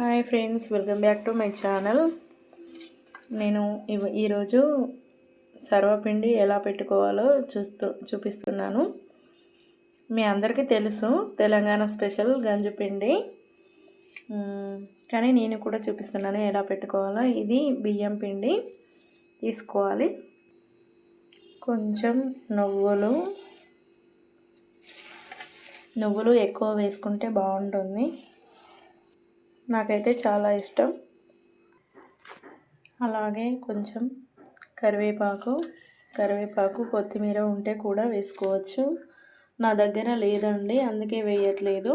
Hi friends welcome back to my channel. నేను ఇవ- ఈరోజు సర్వపిండి ఎలా పెట్టుకోవాలో చూస్తూ చూపిస్తున్నాను. మీ అందరికీ తెలుసు తెలంగాణ స్పెషల్ గంజుపిండి కానీ నేను కూడా చూపిస్తున్నాను ఎలా పెట్టుకోవాలో. ఇది బియ్యం పిండి తీసుకోవాలి. కొంచెం నువ్వులు నువ్వులు ఎక్కువ వేసుకుంటే బాగుంటుంది. నాకైతే చాలా ఇష్టం. అలాగే కొంచెం కరివేపాకు కరివేపాకు కొత్తిమీర ఉంటే కూడా వేసుకోవచ్చు. నా దగ్గర లేదండి అందుకే వేయట్లేదు.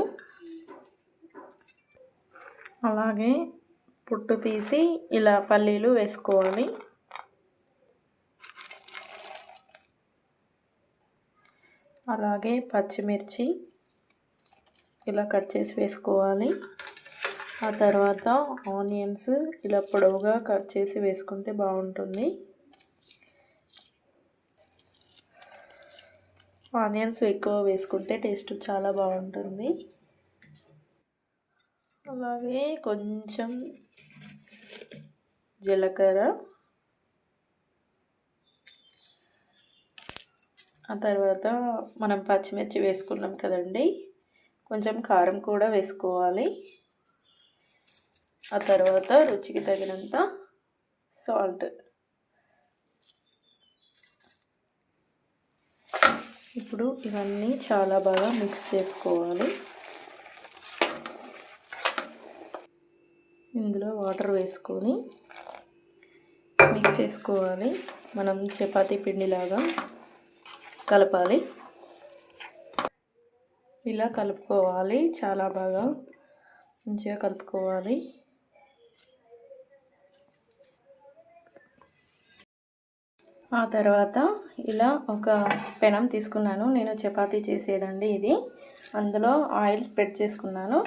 అలాగే పుట్టు తీసి ఇలా పల్లీలు వేసుకోవాలి. అలాగే పచ్చిమిర్చి ఇలా కట్ చేసి వేసుకోవాలి. ఆ తర్వాత ఆనియన్స్ ఇలా పొడవుగా కట్ చేసి వేసుకుంటే బాగుంటుంది. ఆనియన్స్ ఎక్కువ వేసుకుంటే టేస్ట్ చాలా బాగుంటుంది. అలాగే కొంచెం జీలకర్ర. ఆ తర్వాత మనం పచ్చిమిర్చి వేసుకున్నాం కదండి. కొంచెం కారం కూడా వేసుకోవాలి. ఆ తర్వాత రుచికి తగినంత సాల్ట్. ఇప్పుడు ఇవన్నీ చాలా బాగా మిక్స్ చేసుకోవాలి. ఇందులో వాటర్ వేసుకొని మిక్స్ చేసుకోవాలి. మనం చపాతీ పిండిలాగా కలపాలి. ఇలా కలుపుకోవాలి. చాలా బాగా మంచిగా కలుపుకోవాలి. ఆ తర్వాత ఇలా ఒక పెనం తీసుకున్నాను. నేను చపాతీ చేసేదండి ఇది. అందులో ఆయిల్ స్ప్రెడ్ చేసుకున్నాను.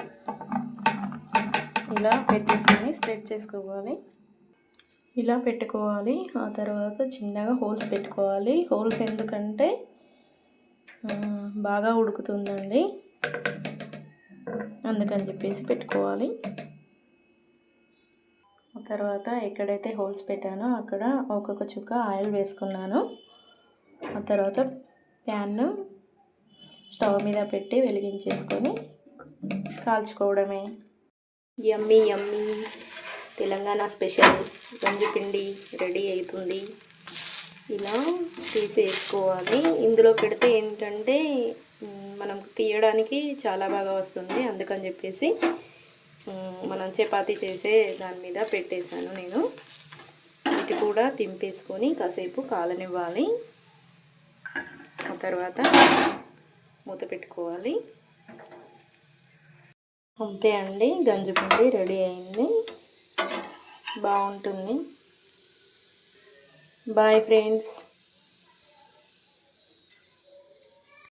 ఇలా పెట్టేసుకొని స్ప్రెడ్ చేసుకోవాలి. ఇలా పెట్టుకోవాలి. ఆ తర్వాత చిన్నగా హోల్స్ పెట్టుకోవాలి. హోల్స్ ఎందుకంటే బాగా ఉడుకుతుందండి. అందుకని చెప్పేసి పెట్టుకోవాలి. తర్వాత ఎక్కడైతే హోల్స్ పెట్టానో అక్కడ ఒక్కొక్క చుక్క ఆయిల్ వేసుకున్నాను. ఆ తర్వాత ప్యాన్ను స్టవ్ మీద పెట్టి వెలిగించేసుకొని కాల్చుకోవడమే. Yummy yummy. తెలంగాణ స్పెషల్ గంజిపిండి రెడీ అవుతుంది ఇలా తీసేసుకోవాలి. ఇందులో పెడితే ఏంటంటే మనం తీయడానికి చాలా బాగా వస్తుంది అందుకని చెప్పేసి మనం చపాతీ చేసే దాని మీద పెట్టేశాను నేను. వీటి కూడా తింపేసుకొని కాసేపు కాలనివ్వాలి. ఆ తర్వాత మూత పెట్టుకోవాలి. అంతే అండి గంజిపిండి రెడీ అయింది. బాగుంటుంది. Bye friends.